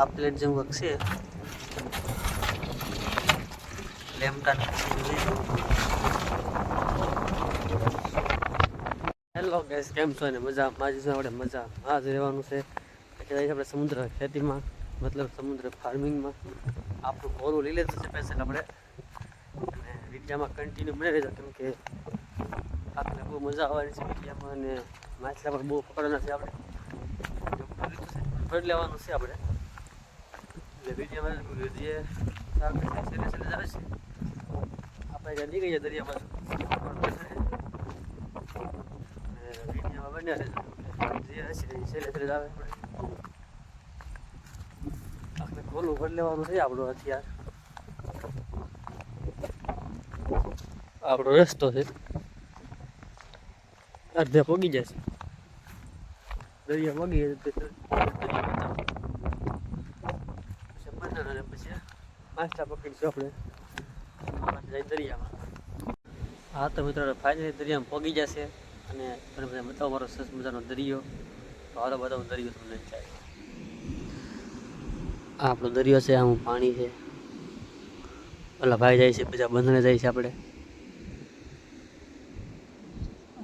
આ પ્લેટ જેવું કંઈક છે લેમટાન હેલો ગેસ કેમ છો ને? મજા માજી છો આપણે મજા આ જ રહેવાનું છે. એટલે આપણે સમુદ્ર ખેતીમાં, મતલબ સમુદ્ર ફાર્મિંગમાં આપણું કોરું લઈ લેતું છે પેસલ આપણે. અને વિદ્યામાં કન્ટિન્યુ બની રહેજો, કેમ કે આપણે બહુ મજા આવવાની છે વિદ્યામાં અને માછલા પણ બહુ પકડવાના છે આપણે. ફરી લેવાનું છે આપણે. એટલે વિદ્યામાં જે શાક છે છે. આપણે જ્યાં નીકળી જાય દરિયા બાજુ બન્યા રહેજો. જે હશે આવે આપણે આપણે ખોલું લેવાનું છે આપણો હથિયાર. આપણો રસ્તો છે. અડધે પોગી જશે. દરિયા પોગી જાય તો દરિયા પછી બંધન અને પછી માછલા પકડીશું આપણે. દરિયામાં. હા, તો મિત્રો ફાઇનલી દરિયામાં પગી જશે. અને તમને બધા બતાવો, મારો સરસ મજાનો દરિયો. તો હારો બતાવો દરિયો તમને જાય આ આપણો દરિયો છે, આમ પાણી છે. પેલા ભાઈ જાય છે, બીજા બંધને જાય છે આપણે.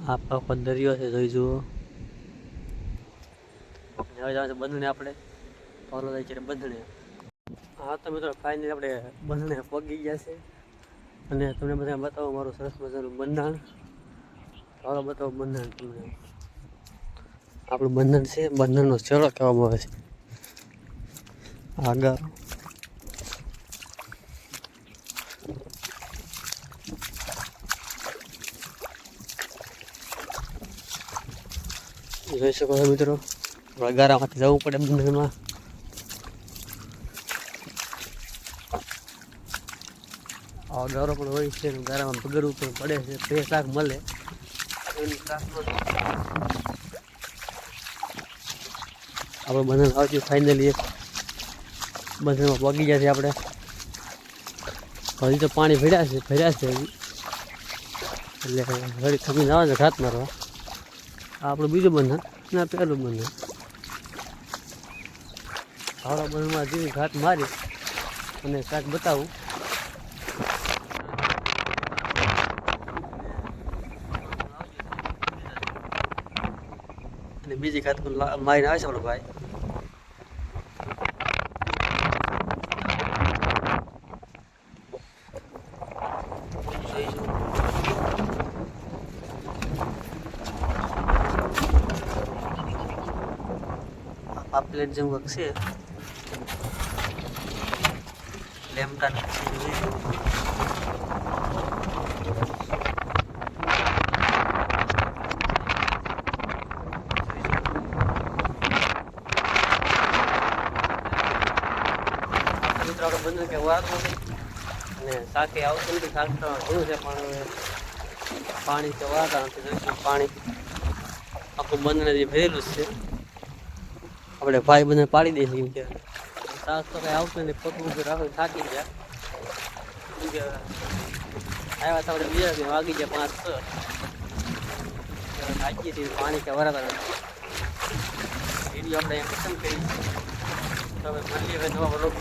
આ પાકો દરિયો છે, જોઈ જુઓ. હવે જવાનું છે બંધને આપણે. ઓલો જાય છે બંધણે હા, તો મિત્રો ફાઇનલી આપણે બંને પગી ગયા છે. અને તમને બધા બતાવો, મારું સરસ મજાનું બંધાણ. ચાલો બતાવો બંધન તમને. આપણું બંધન છે બંધનનો ચેડો કહેવામાં આવે છે. આગળ. જોઈ શકો છો મિત્રો વગારામાંથી જવું પડે બંધનમાં આ ગારો પણ હોય છે ગારામાં પગરવું પણ પડે છે, તે શાક મળે. આપણે બંધન આવતી ફાઇનલી એક. બંધનમાં પગી જાય છે આપણે. હજી તો પાણી ભર્યા છે ભર્યા છે હજી. એટલે ઘડી થમી જવા છે ઘાત મારવા. આ આપણું બીજું બંધન, ના, પહેલું બંધન. હાવડા બંધનમાં જેવી ઘાત મારી, અને શાક બતાવું. અને બીજી ખાત પણ લા- મારીને આવે છે આપણો ભાઈ આ પ્લેટ જેવું કંઈક છે લેમટાન મિત્રો આપણે બંધ કે વાળતું નથી અને શાકે નથી શાક તો છે, પણ પાણી તો વાળતા નથી જોઈશું પાણી આખું બંધને જે ભરેલું છે. આપણે ભાઈ બંને પાડી દઈશું કે શાક તો કઈ આવતું નથી, પગ ઉપર રાખો થાકી ગયા. આવ્યા તો આપણે બીજા વાગી ગયા પાંચ છ. છીએ, પાણી કે વરાતા નથી વીડિયો આપણે એમ પસંદ કરી તમે મળીએ હવે નવા વ્લોગ